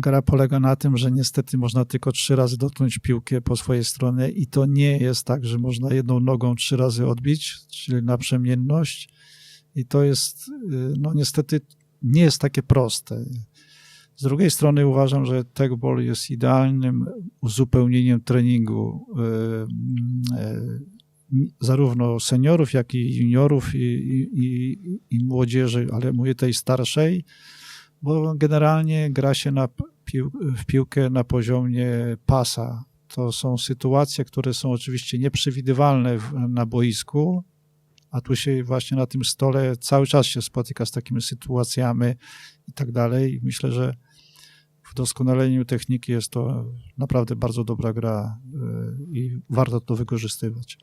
gra polega na tym, że niestety można tylko trzy razy dotknąć piłkę po swojej stronie i to nie jest tak, że można jedną nogą trzy razy odbić, czyli naprzemienność. I to jest, y, no niestety, nie jest takie proste. Z drugiej strony uważam, że tegball jest idealnym uzupełnieniem treningu y, y, zarówno seniorów, jak i juniorów i, i, i, i młodzieży, ale mówię tej starszej, bo generalnie gra się na pił w piłkę na poziomie pasa. To są sytuacje, które są oczywiście nieprzewidywalne w, na boisku, a tu się właśnie na tym stole cały czas się spotyka z takimi sytuacjami i tak dalej. Myślę, że w doskonaleniu techniki jest to naprawdę bardzo dobra gra y, i warto to wykorzystywać.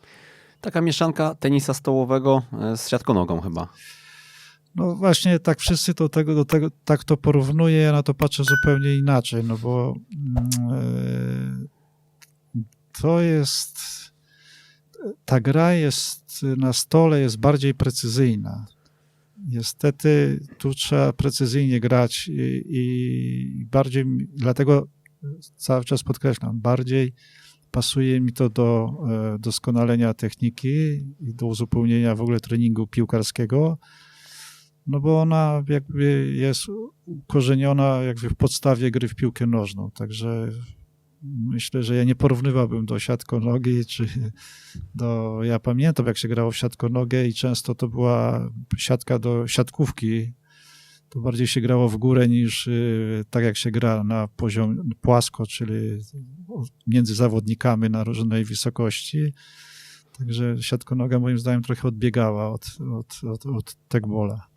Taka mieszanka tenisa stołowego e, z siatkonogą chyba. No właśnie tak wszyscy to tego, do tego tak to porównuje, ja na to patrzę zupełnie inaczej, no bo yy, to jest ta gra jest na stole jest bardziej precyzyjna. Niestety tu trzeba precyzyjnie grać i, i bardziej, dlatego cały czas podkreślam, bardziej pasuje mi to do e, doskonalenia techniki i do uzupełnienia w ogóle treningu piłkarskiego, no bo ona jakby jest ukorzeniona jakby w podstawie gry w piłkę nożną, także myślę, że ja nie porównywałbym do siatkonogi, czy do, ja pamiętam jak się grało w siatkonogę i często to była siatka do siatkówki, to bardziej się grało w górę niż y, tak jak się gra na poziom płasko, czyli między zawodnikami na różnej wysokości. Także siatkonoga moim zdaniem trochę odbiegała od, od, od, od tekbola.